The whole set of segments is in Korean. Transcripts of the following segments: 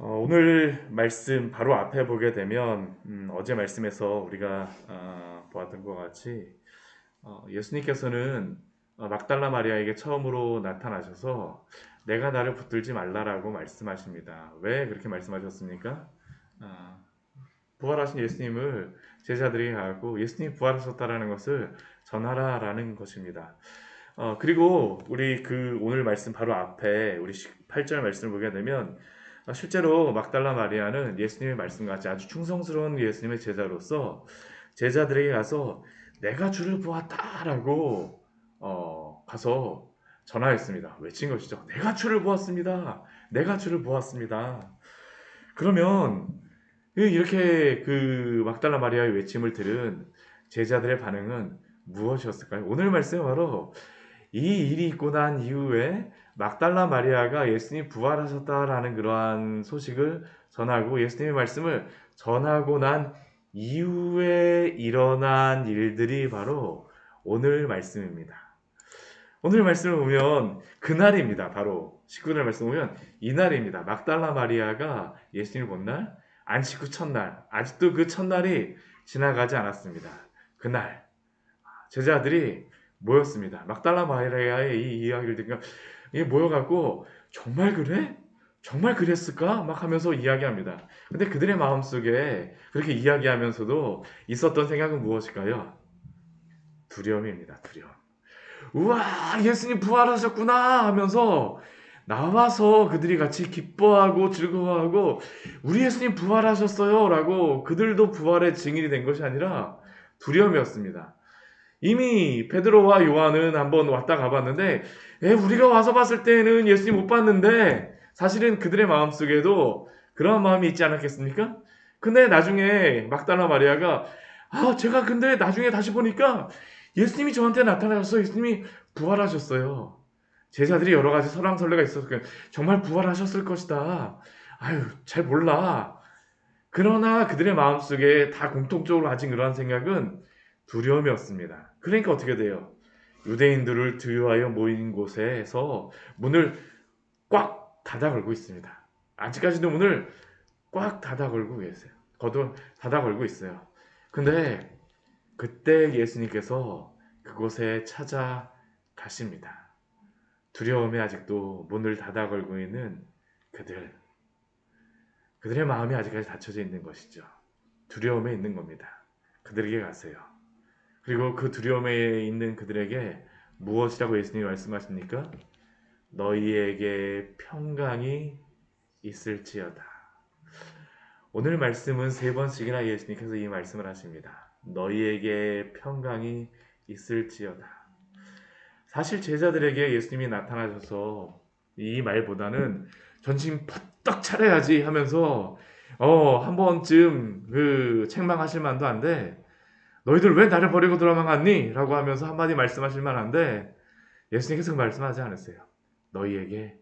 어, 오늘 말씀 바로 앞에 보게 되면 음, 어제 말씀에서 우리가 어, 보았던 것 같이 어, 예수님께서는 어, 막달라 마리아에게 처음으로 나타나셔서 내가 나를 붙들지 말라라고 말씀하십니다. 왜 그렇게 말씀하셨습니까? 아, 부활하신 예수님을 제자들이 가고 예수님 부활하셨다라는 것을 전하라라는 것입니다. 어, 그리고 우리 그 오늘 말씀 바로 앞에 우리 8절 말씀을 보게 되면 어, 실제로 막달라 마리아는 예수님의 말씀같이 아주 충성스러운 예수님의 제자로서 제자들에게 가서 내가 주를 보았다라고 어, 가서 전하였습니다. 외친 것이죠. 내가 주를 보았습니다. 내가 주를 보았습니다. 그러면 이렇게 그 막달라 마리아의 외침을 들은 제자들의 반응은 무엇이었을까요? 오늘 말씀은 바로 이 일이 있고 난 이후에 막달라 마리아가 예수님 부활하셨다라는 그러한 소식을 전하고 예수님의 말씀을 전하고 난 이후에 일어난 일들이 바로 오늘 말씀입니다. 오늘 말씀을 보면 그날입니다. 바로 19절 말씀 보면 이날입니다. 막달라 마리아가 예수님을 본 날, 안식 후 첫날, 아직도 그 첫날이 지나가지 않았습니다. 그날 제자들이 모였습니다. 막달라 마리아의 이 이야기를 듣고 이게 모여갖고 정말 그래? 정말 그랬을까? 막 하면서 이야기합니다. 근데 그들의 마음속에 그렇게 이야기하면서도 있었던 생각은 무엇일까요? 두려움입니다. 두려움. 우와, 예수님 부활하셨구나 하면서 나와서 그들이 같이 기뻐하고 즐거워하고 우리 예수님 부활하셨어요 라고 그들도 부활의 증인이 된 것이 아니라 두려움이었습니다. 이미 베드로와 요한은 한번 왔다 가봤는데 에, 우리가 와서 봤을 때는 예수님 못 봤는데 사실은 그들의 마음속에도 그러한 마음이 있지 않았겠습니까? 근데 나중에 막다나 마리아가 아 제가 근데 나중에 다시 보니까 예수님이 저한테 나타나셨어요. 예수님이 부활하셨어요. 제자들이 여러 가지 설왕설래가 거예요. 정말 부활하셨을 것이다. 아유 잘 몰라. 그러나 그들의 마음속에 다 공통적으로 가진 그러한 생각은 두려움이었습니다. 그러니까 어떻게 돼요? 유대인들을 두유하여 모인 곳에서 문을 꽉 닫아 걸고 있습니다. 아직까지도 문을 꽉 닫아 걸고 계세요. 거도 닫아 걸고 있어요. 근데 그때 예수님께서 그곳에 찾아가십니다. 두려움에 아직도 문을 닫아 걸고 있는 그들. 그들의 마음이 아직까지 닫혀져 있는 것이죠. 두려움에 있는 겁니다. 그들에게 가세요. 그리고 그 두려움에 있는 그들에게 무엇이라고 예수님이 말씀하십니까? 너희에게 평강이 있을지어다. 오늘 말씀은 세 번씩이나 예수님께서 이 말씀을 하십니다. 너희에게 평강이 있을지어다. 사실 제자들에게 예수님이 나타나셔서 이 말보다는 전심 퍼떡 차려야지 하면서 어, 한 번쯤 그 책망하실 만도 한데 너희들 왜 나를 버리고 도망갔니? 라고 하면서 한마디 말씀하실 만한데 예수님께서 그 말씀하지 않으세요. 너희에게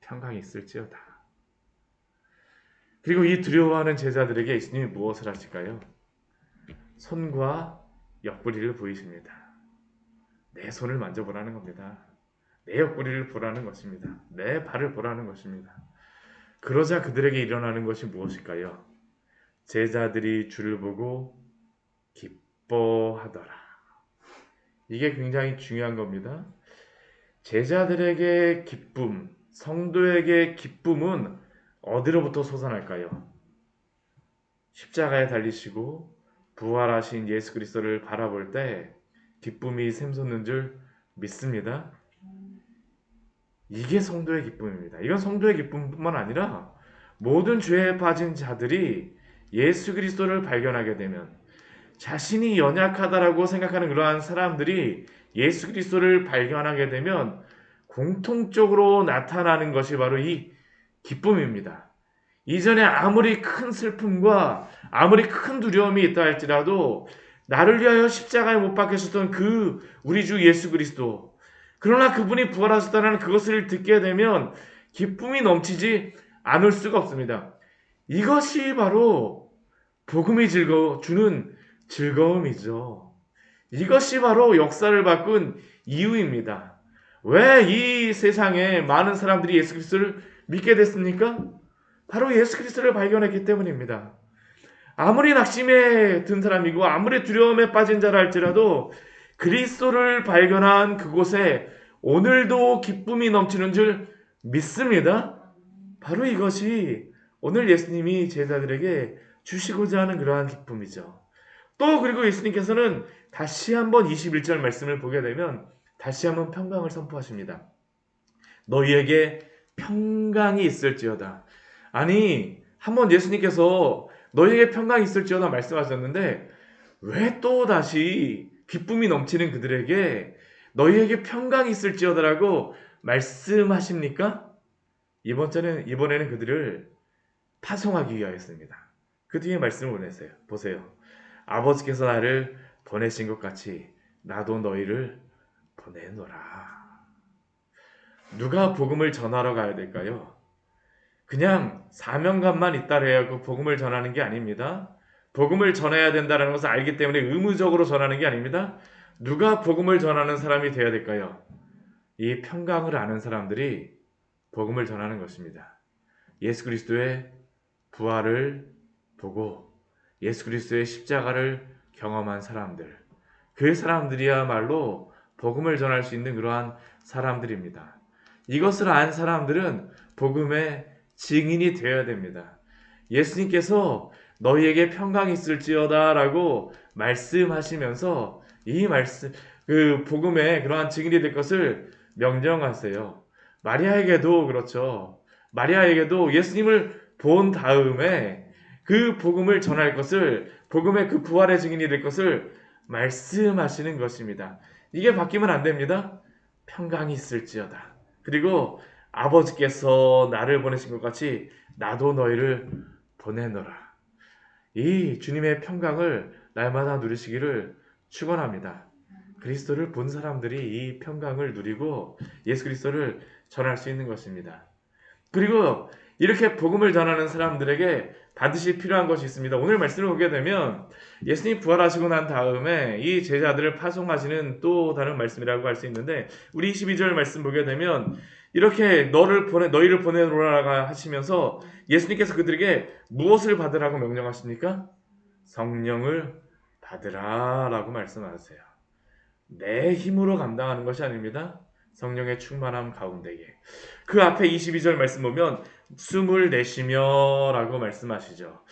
평강이 있을지어다. 그리고 이 두려워하는 제자들에게 예수님이 무엇을 하실까요? 손과 옆구리를 보이십니다. 내 손을 만져보라는 겁니다. 내 옆구리를 보라는 것입니다. 내 발을 보라는 것입니다. 그러자 그들에게 일어나는 것이 무엇일까요? 제자들이 주를 보고 기뻐 기뻐하더라. 이게 굉장히 중요한 겁니다. 제자들에게 기쁨, 성도에게 기쁨은 어디로부터 솟아날까요? 십자가에 달리시고 부활하신 예수 그리스도를 바라볼 때 기쁨이 샘솟는 줄 믿습니다. 이게 성도의 기쁨입니다. 이건 성도의 기쁨뿐만 아니라 모든 죄에 빠진 자들이 예수 그리스도를 발견하게 되면 자신이 연약하다라고 생각하는 그러한 사람들이 예수 그리스도를 발견하게 되면 공통적으로 나타나는 것이 바로 이 기쁨입니다. 이전에 아무리 큰 슬픔과 아무리 큰 두려움이 있다 할지라도 나를 위하여 십자가에 못 박히셨던 그 우리 주 예수 그리스도 그러나 그분이 부활하셨다는 그것을 듣게 되면 기쁨이 넘치지 않을 수가 없습니다. 이것이 바로 복음이 즐거워 주는 즐거움이죠. 이것이 바로 역사를 바꾼 이유입니다. 왜 이 세상에 많은 사람들이 예수 그리스도를 믿게 됐습니까? 바로 예수 그리스도를 발견했기 때문입니다. 아무리 낙심에 든 사람이고 아무리 두려움에 빠진 자라 할지라도 그리스도를 발견한 그곳에 오늘도 기쁨이 넘치는 줄 믿습니다. 바로 이것이 오늘 예수님이 제자들에게 주시고자 하는 그러한 기쁨이죠. 또 그리고 예수님께서는 다시 한번 21절 말씀을 보게 되면 다시 한번 평강을 선포하십니다. 너희에게 평강이 있을지어다. 아니, 한번 예수님께서 너희에게 평강이 있을지어다 말씀하셨는데 왜 또 다시 기쁨이 넘치는 그들에게 너희에게 평강이 있을지어다라고 말씀하십니까? 이번 전에 이번에는 그들을 파송하기 위하였습니다. 그 뒤에 말씀을 보내세요. 보세요. 아버지께서 나를 보내신 것 같이 나도 너희를 보내노라. 누가 복음을 전하러 가야 될까요? 그냥 사명감만 있다래야 그 복음을 전하는 게 아닙니다. 복음을 전해야 된다는 것을 알기 때문에 의무적으로 전하는 게 아닙니다. 누가 복음을 전하는 사람이 되어야 될까요? 이 평강을 아는 사람들이 복음을 전하는 것입니다. 예수 그리스도의 부활을 보고 예수 그리스도의 십자가를 경험한 사람들. 그 사람들이야말로 복음을 전할 수 있는 그러한 사람들입니다. 이것을 안 사람들은 복음의 증인이 되어야 됩니다. 예수님께서 너희에게 평강이 있을지어다라고 말씀하시면서 이 말씀 그 복음의 그러한 증인이 될 것을 명령하세요. 마리아에게도 그렇죠. 마리아에게도 예수님을 본 다음에 그 복음을 전할 것을 복음의 그 부활의 증인이 될 것을 말씀하시는 것입니다. 이게 바뀌면 안 됩니다. 평강이 있을지어다. 그리고 아버지께서 나를 보내신 것 같이 나도 너희를 보내노라. 이 주님의 평강을 날마다 누리시기를 축원합니다. 그리스도를 본 사람들이 이 평강을 누리고 예수 그리스도를 전할 수 있는 것입니다. 그리고 이렇게 복음을 전하는 사람들에게 반드시 필요한 것이 있습니다. 오늘 말씀을 보게 되면 예수님 부활하시고 난 다음에 이 제자들을 파송하시는 또 다른 말씀이라고 할 수 있는데 우리 22절 말씀 보게 되면 이렇게 너를 보내 너희를 보내노라 하시면서 예수님께서 그들에게 무엇을 받으라고 명령하십니까? 성령을 받으라라고 말씀하세요. 내 힘으로 감당하는 것이 아닙니다. 성령의 충만함 가운데에. 그 앞에 22절 말씀 보면 숨을 내쉬며 라고 말씀하시죠.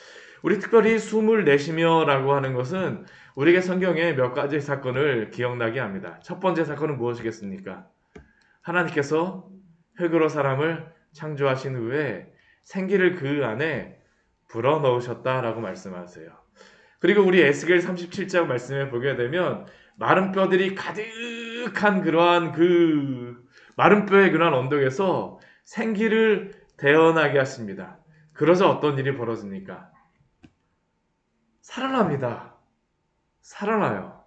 우리 특별히 숨을 내쉬며 라고 하는 것은 우리에게 성경에 몇 가지 사건을 기억나게 합니다. 첫 번째 사건은 무엇이겠습니까? 하나님께서 흙으로 사람을 창조하신 후에 생기를 그 안에 불어 넣으셨다라고 말씀하세요. 그리고 우리 에스겔 37장 말씀에 보게 되면 마른 뼈들이 가득한 그러한 그 마른 뼈의 그러한 언덕에서 생기를 태어나게 하십니다. 그러자 어떤 일이 벌어집니까? 살아납니다. 살아나요.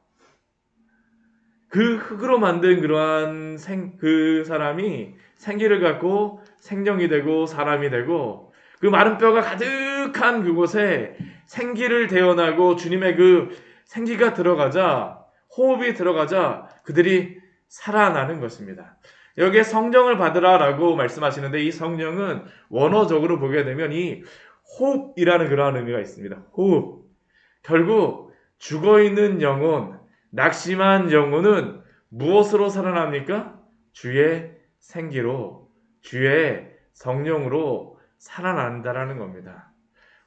그 흙으로 만든 그러한 생, 그 사람이 생기를 갖고 생명이 되고 사람이 되고 그 마른 뼈가 가득한 그곳에 생기를 태어나고 주님의 그 생기가 들어가자 호흡이 들어가자 그들이 살아나는 것입니다. 여기에 성령을 받으라라고 말씀하시는데 이 성령은 원어적으로 보게 되면 이 호흡이라는 그러한 의미가 있습니다. 호흡. 결국 죽어 있는 영혼, 낙심한 영혼은 무엇으로 살아납니까? 주의 생기로, 주의 성령으로 살아난다라는 겁니다.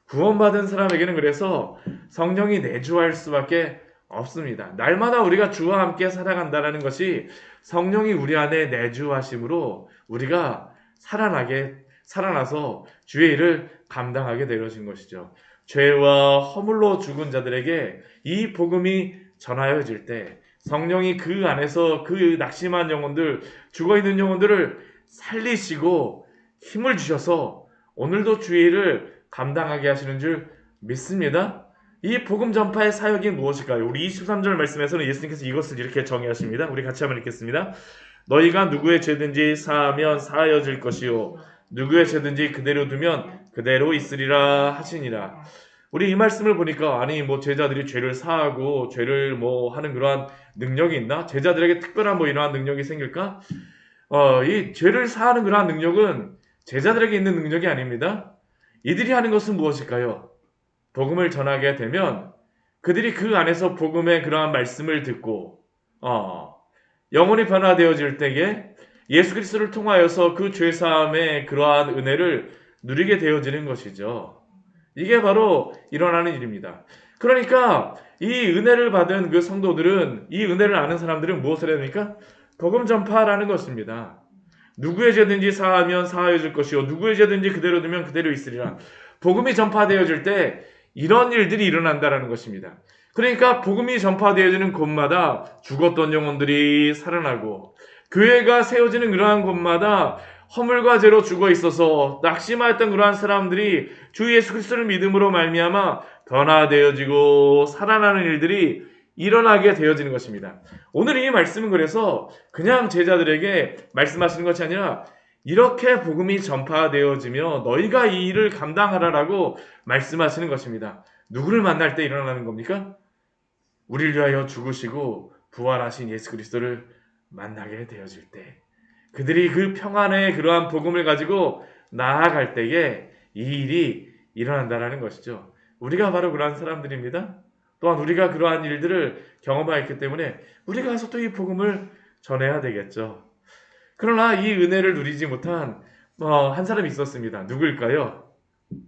구원받은 사람에게는 그래서 성령이 내주할 수밖에 없습니다. 날마다 우리가 주와 함께 살아간다는 것이 성령이 우리 안에 내주하심으로 우리가 살아나게 살아나서 주의 일을 감당하게 되어진 것이죠. 죄와 허물로 죽은 자들에게 이 복음이 전하여질 때 성령이 그 안에서 그 낙심한 영혼들, 죽어 있는 영혼들을 살리시고 힘을 주셔서 오늘도 주의 일을 감당하게 하시는 줄 믿습니다. 이 복음 전파의 사역이 무엇일까요? 우리 23절 말씀에서는 예수님께서 이것을 이렇게 정의하십니다. 우리 같이 한번 읽겠습니다. 너희가 누구의 죄든지 사하면 사하여질 것이요 누구의 죄든지 그대로 두면 그대로 있으리라 하시니라. 우리 이 말씀을 보니까 아니 뭐 제자들이 죄를 사하고 죄를 뭐 하는 그러한 능력이 있나? 제자들에게 특별한 뭐 이러한 능력이 생길까? 어, 이 죄를 사하는 그러한 능력은 제자들에게 있는 능력이 아닙니다. 이들이 하는 것은 무엇일까요? 복음을 전하게 되면 그들이 그 안에서 복음의 그러한 말씀을 듣고 어, 영혼이 변화되어질 때에 예수 그리스도를 통하여서 그 죄 사함의 그러한 은혜를 누리게 되어지는 것이죠. 이게 바로 일어나는 일입니다. 그러니까 이 은혜를 받은 그 성도들은 이 은혜를 아는 사람들은 무엇을 해야 됩니까? 복음 전파라는 것입니다. 누구의 죄든지 사하면 사하여 줄 것이요 누구의 죄든지 그대로 두면 그대로 있으리라. 복음이 전파되어질 때 이런 일들이 일어난다라는 것입니다. 그러니까 복음이 전파되어지는 곳마다 죽었던 영혼들이 살아나고 교회가 세워지는 그러한 곳마다 허물과 죄로 죽어 있어서 낙심하였던 그러한 사람들이 주 예수 그리스도를 믿음으로 말미암아 변화되어지고 살아나는 일들이 일어나게 되어지는 것입니다. 오늘 이 말씀은 그래서 그냥 제자들에게 말씀하시는 것이 아니라 이렇게 복음이 전파되어지며 너희가 이 일을 감당하라라고 말씀하시는 것입니다. 누구를 만날 때 일어나는 겁니까? 우리를 위하여 죽으시고 부활하신 예수 그리스도를 만나게 되어질 때 그들이 그 평안의 그러한 복음을 가지고 나아갈 때에 이 일이 일어난다라는 것이죠. 우리가 바로 그러한 사람들입니다. 또한 우리가 그러한 일들을 경험하였기 때문에 우리가 가서 또 이 복음을 전해야 되겠죠. 그러나 이 은혜를 누리지 못한 어, 한 사람이 있었습니다. 누구일까요?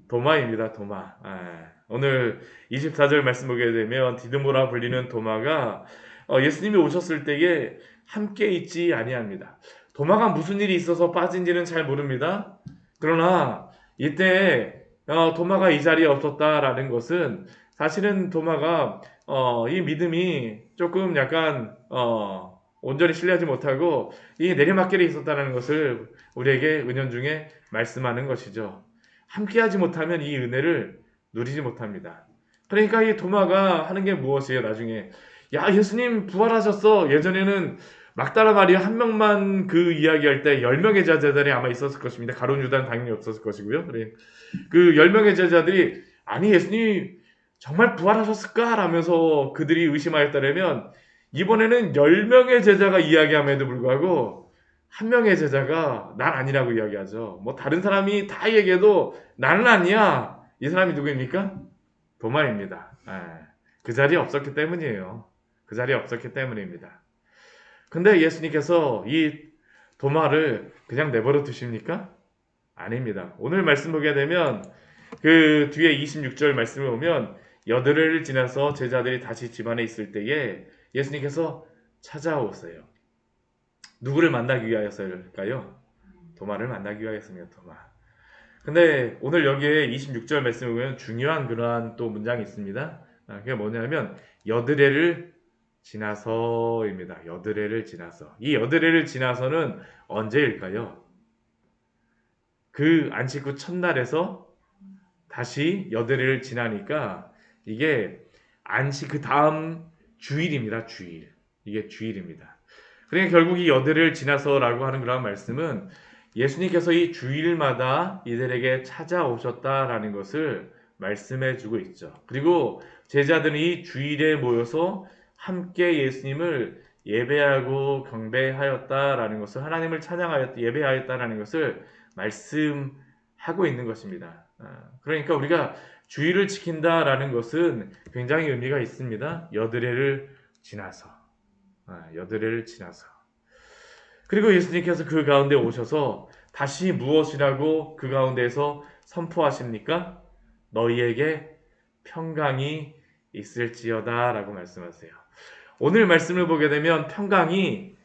도마입니다. 도마. 아, 오늘 24절 말씀 보게 되면 디드모라 불리는 도마가 어, 예수님이 오셨을 때에 함께 있지 아니합니다. 도마가 무슨 일이 있어서 빠진지는 잘 모릅니다. 그러나 이때 어, 도마가 이 자리에 없었다라는 것은 사실은 도마가 어, 이 믿음이 조금 약간 어, 온전히 신뢰하지 못하고 이 내리막길에 있었다는 것을 우리에게 은연중에 말씀하는 것이죠. 함께하지 못하면 이 은혜를 누리지 못합니다. 그러니까 이 도마가 하는 게 무엇이에요? 나중에 야 예수님 부활하셨어. 예전에는 막다라 마리아 한 명만 그 이야기할 때 10명의 제자들이 아마 있었을 것입니다. 가론 유다는 당연히 없었을 것이고요. 그래. 그 10명의 제자들이 아니 예수님 정말 부활하셨을까? 라면서 그들이 의심하였다면 이번에는 10명의 제자가 이야기함에도 불구하고 한 명의 제자가 난 아니라고 이야기하죠. 뭐 다른 사람이 다 얘기해도 나는 아니야. 이 사람이 누구입니까? 도마입니다. 예. 그 자리에 없었기 때문이에요. 그 자리에 없었기 때문입니다. 근데 예수님께서 이 도마를 그냥 내버려 두십니까? 아닙니다. 오늘 말씀 보게 되면 그 뒤에 26절 말씀을 보면 여드레를 지나서 제자들이 다시 집안에 있을 때에 예수님께서 찾아오세요. 누구를 만나기 위하여서일까요? 도마를 만나기 위하였습니다. 도마. 근데 오늘 여기에 26절 말씀을 보면 중요한 그러한 또 문장이 있습니다. 아, 그게 뭐냐면 여드레를 지나서입니다. 여드레를 지나서. 이 여드레를 지나서는 언제일까요? 그 안식 후 첫날에서 다시 여드레를 지나니까 이게 안식 그 다음 주일입니다. 주일. 이게 주일입니다. 그러니까 결국 이 여드레를 지나서라고 하는 그런 말씀은 예수님께서 이 주일마다 이들에게 찾아오셨다라는 것을 말씀해 주고 있죠. 그리고 제자들이 주일에 모여서 함께 예수님을 예배하고 경배하였다라는 것을 하나님을 찬양하였 예배하였다라는 것을 말씀하고 있는 것입니다. 아, 그러니까 우리가 주의를 지킨다라는 것은 굉장히 의미가 있습니다. 여드레를 지나서 아, 여드레를 지나서 그리고 예수님께서 그 가운데 오셔서 다시 무엇이라고 그 가운데에서 선포하십니까? 너희에게 평강이 있을지어다라고 말씀하세요. 오늘 말씀을 보게 되면 평강이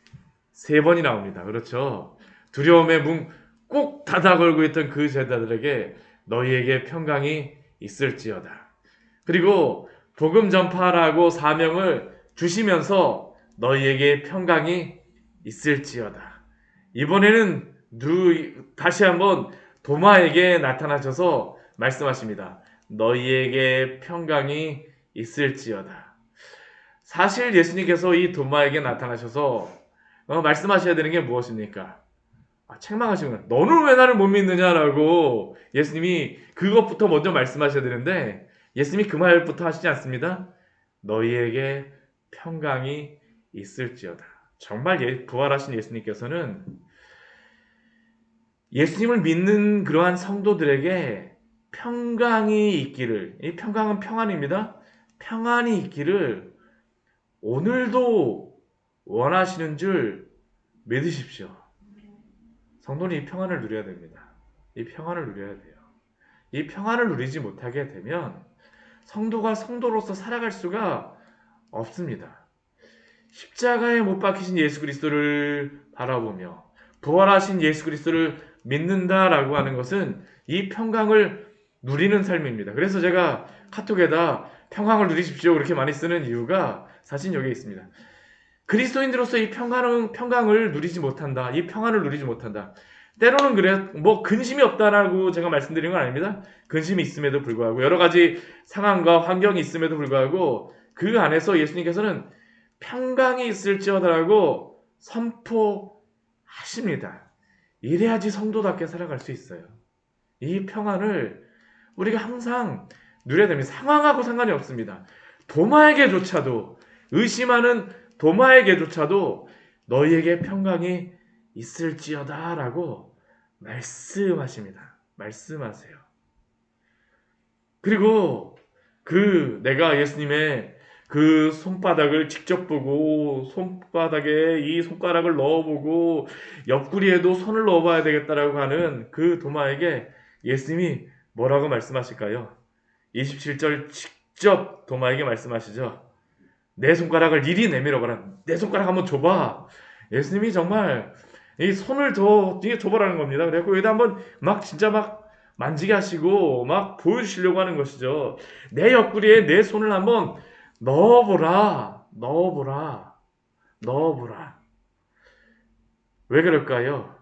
세 번이 나옵니다. 그렇죠? 두려움의 문꼭 닫아 걸고 있던 그 제자들에게 너희에게 평강이 있을지어다. 그리고 복음 전파라고 사명을 주시면서 너희에게 평강이 있을지어다. 이번에는 누, 다시 한번 도마에게 나타나셔서 말씀하십니다. 너희에게 평강이 있을지어다. 사실 예수님께서 이 도마에게 나타나셔서 어, 말씀하셔야 되는 게 무엇입니까? 아, 책망하시는 거예요. 너는 왜 나를 못 믿느냐라고 예수님이 그것부터 먼저 말씀하셔야 되는데 예수님이 그 말부터 하시지 않습니다. 너희에게 평강이 있을지어다. 정말 예, 부활하신 예수님께서는 예수님을 믿는 그러한 성도들에게 평강이 있기를 이 평강은 평안입니다. 평안이 있기를 오늘도 원하시는 줄 믿으십시오. 성도는 이 평안을 누려야 됩니다. 이 평안을 누려야 돼요. 이 평안을 누리지 못하게 되면 성도가 성도로서 살아갈 수가 없습니다. 십자가에 못 박히신 예수 그리스도를 바라보며 부활하신 예수 그리스도를 믿는다라고 하는 것은 이 평강을 누리는 삶입니다. 그래서 제가 카톡에다 평강을 누리십시오 그렇게 많이 쓰는 이유가 사실 여기에 있습니다. 그리스도인들로서 이 평강을, 평강을 누리지 못한다. 이 평안을 누리지 못한다. 때로는 그래, 뭐, 근심이 없다라고 제가 말씀드린 건 아닙니다. 근심이 있음에도 불구하고, 여러 가지 상황과 환경이 있음에도 불구하고, 그 안에서 예수님께서는 평강이 있을지어다라고 선포하십니다. 이래야지 성도답게 살아갈 수 있어요. 이 평안을 우리가 항상 누려야 됩니다. 상황하고 상관이 없습니다. 도마에게조차도, 의심하는 도마에게조차도 너희에게 평강이 있을지어다라고 말씀하십니다. 말씀하세요. 그리고 그 내가 예수님의 그 손바닥을 직접 보고 손바닥에 이 손가락을 넣어보고 옆구리에도 손을 넣어봐야 되겠다라고 하는 그 도마에게 예수님이 뭐라고 말씀하실까요? 27절 직접 도마에게 말씀하시죠. 내 손가락을 이리 내밀어봐라. 내 손가락 한번 줘봐. 예수님이 정말 이 손을 더 뒤에 줘보라는 겁니다. 그래갖고 여기다 한번 막 진짜 막 만지게 하시고 막 보여주시려고 하는 것이죠. 내 옆구리에 내 손을 한번 넣어보라. 넣어보라. 넣어보라. 왜 그럴까요?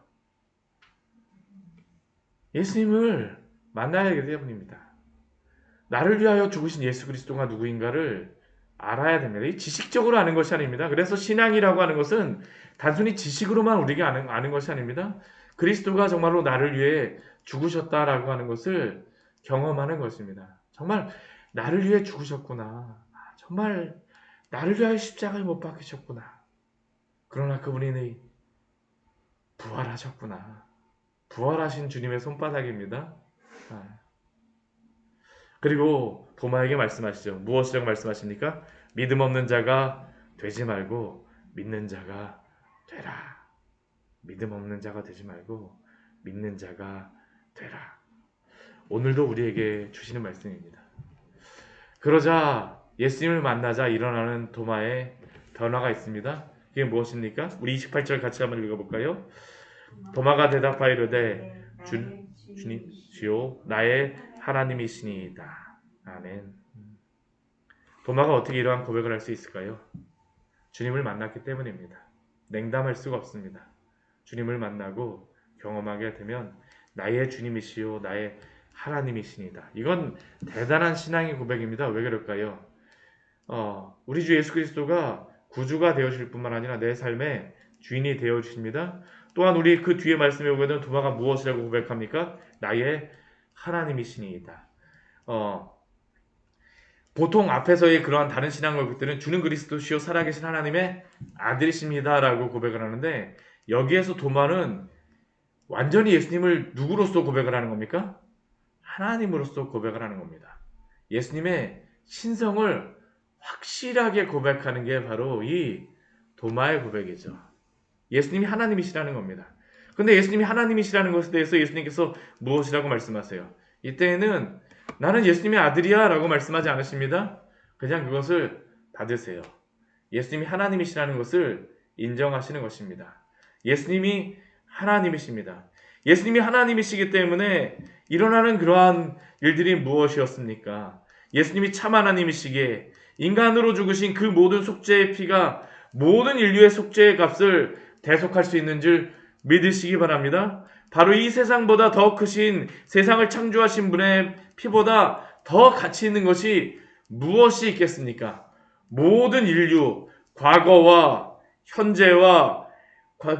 예수님을 만나야 하기 때문입니다. 나를 위하여 죽으신 예수 그리스도가 누구인가를 알아야 됩니다. 이 지식적으로 아는 것이 아닙니다. 그래서 신앙이라고 하는 것은 단순히 지식으로만 우리가 아는, 아는 것이 아닙니다. 그리스도가 정말로 나를 위해 죽으셨다라고 하는 것을 경험하는 것입니다. 정말 나를 위해 죽으셨구나. 아, 정말 나를 위하여 십자가에 못 박히셨구나. 그러나 그분이 부활하셨구나. 부활하신 주님의 손바닥입니다. 아. 그리고 도마에게 말씀하시죠. 무엇이라고 말씀하십니까? 믿음 없는 자가 되지 말고 믿는 자가 되라. 믿음 없는 자가 되지 말고 믿는 자가 되라. 오늘도 우리에게 주시는 말씀입니다. 그러자 예수님을 만나자 일어나는 도마의 변화가 있습니다. 그게 무엇입니까? 우리 28절 같이 한번 읽어볼까요? 도마가 대답하여 이르되 주, 주님 주요 나의 하나님이시니이다. 아멘. 도마가 어떻게 이러한 고백을 할 수 있을까요? 주님을 만났기 때문입니다. 냉담할 수가 없습니다. 주님을 만나고 경험하게 되면 나의 주님이시요 나의 하나님이시니다. 이건 대단한 신앙의 고백입니다. 왜 그럴까요? 어, 우리 주 예수 그리스도가 구주가 되어주실 뿐만 아니라 내 삶의 주인이 되어 주십니다. 또한 우리 그 뒤에 말씀에 보게 되면 도마가 무엇이라고 고백합니까? 나의 하나님이시니이다. 어, 보통 앞에서의 그러한 다른 신앙 고백들은 주는 그리스도시요 살아계신 하나님의 아들이십니다라고 고백을 하는데 여기에서 도마는 완전히 예수님을 누구로서 고백을 하는 겁니까? 하나님으로서 고백을 하는 겁니다. 예수님의 신성을 확실하게 고백하는 게 바로 이 도마의 고백이죠. 예수님이 하나님이시라는 겁니다. 근데 예수님이 하나님이시라는 것에 대해서 예수님께서 무엇이라고 말씀하세요? 이때에는 나는 예수님의 아들이야 라고 말씀하지 않으십니다. 그냥 그것을 받으세요. 예수님이 하나님이시라는 것을 인정하시는 것입니다. 예수님이 하나님이십니다. 예수님이 하나님이시기 때문에 일어나는 그러한 일들이 무엇이었습니까? 예수님이 참 하나님이시기에 인간으로 죽으신 그 모든 속죄의 피가 모든 인류의 속죄의 값을 대속할 수 있는 줄 믿으시기 바랍니다. 바로 이 세상보다 더 크신 세상을 창조하신 분의 피보다 더 가치 있는 것이 무엇이 있겠습니까? 모든 인류, 과거와 현재와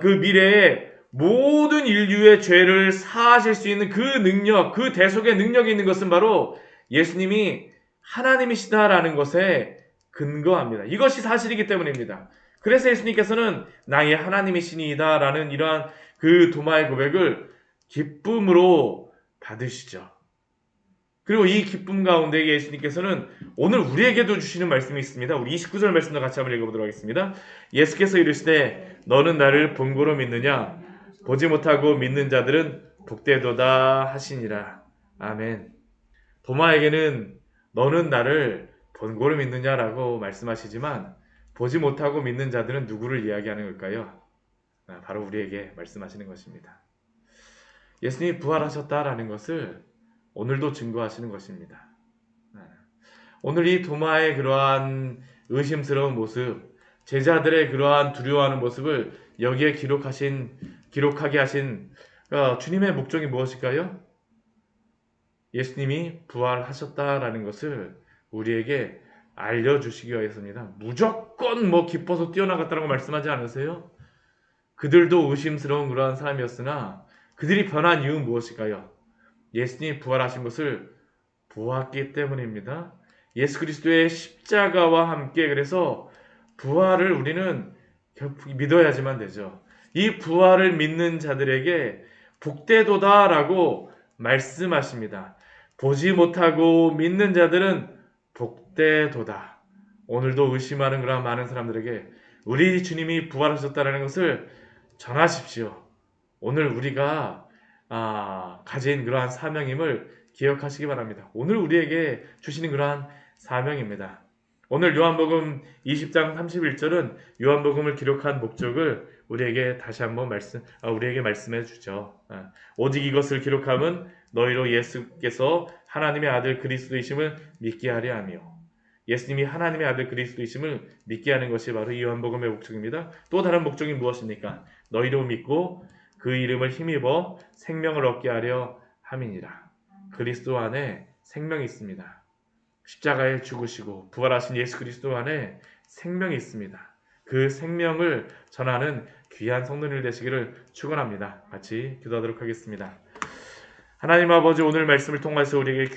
그 미래의 모든 인류의 죄를 사하실 수 있는 그 능력, 그 대속의 능력이 있는 것은 바로 예수님이 하나님이시다라는 것에 근거합니다. 이것이 사실이기 때문입니다. 그래서 예수님께서는 나의 하나님이시니이다 라는 이러한 그 도마의 고백을 기쁨으로 받으시죠. 그리고 이 기쁨 가운데 예수님께서는 오늘 우리에게도 주시는 말씀이 있습니다. 우리 29절 말씀도 같이 한번 읽어보도록 하겠습니다. 예수께서 이르시되 너는 나를 본고로 믿느냐 보지 못하고 믿는 자들은 복되도다 하시니라. 아멘. 도마에게는 너는 나를 본고로 믿느냐라고 말씀하시지만 보지 못하고 믿는 자들은 누구를 이야기하는 걸까요? 아, 바로 우리에게 말씀하시는 것입니다. 예수님이 부활하셨다라는 것을 오늘도 증거하시는 것입니다. 아, 오늘 이 도마의 그러한 의심스러운 모습, 제자들의 그러한 두려워하는 모습을 여기에 기록하신 기록하게 하신 어, 주님의 목적이 무엇일까요? 예수님이 부활하셨다라는 것을 우리에게 알려주시기 위해서입니다. 무조건 뭐 기뻐서 뛰어나갔다고 말씀하지 않으세요? 그들도 의심스러운 그러한 사람이었으나 그들이 변한 이유는 무엇일까요? 예수님이 부활하신 것을 보았기 때문입니다. 예수 그리스도의 십자가와 함께 그래서 부활을 우리는 믿어야지만 되죠. 이 부활을 믿는 자들에게 복되도다라고 말씀하십니다. 보지 못하고 믿는 자들은 복되도다. 오늘도 의심하는 그런 많은 사람들에게 우리 주님이 부활하셨다는 것을 전하십시오. 오늘 우리가 아, 가진 그러한 사명임을 기억하시기 바랍니다. 오늘 우리에게 주시는 그러한 사명입니다. 오늘 요한복음 20장 31절은 요한복음을 기록한 목적을 우리에게 다시 한번 말씀, 아, 우리에게 말씀해 주죠. 아, 오직 이것을 기록함은 너희로 예수께서 하나님의 아들 그리스도이심을 믿게 하려 하며 예수님이 하나님의 아들 그리스도이심을 믿게 하는 것이 바로 이 요한복음의 목적입니다. 또 다른 목적이 무엇입니까? 너희로 믿고 그 이름을 힘입어 생명을 얻게 하려 함이니라. 그리스도 안에 생명이 있습니다. 십자가에 죽으시고 부활하신 예수 그리스도 안에 생명이 있습니다. 그 생명을 전하는 귀한 성도들 되시기를 축원합니다. 같이 기도하도록 하겠습니다. 하나님 아버지 오늘 말씀을 통해서 우리에게 귀한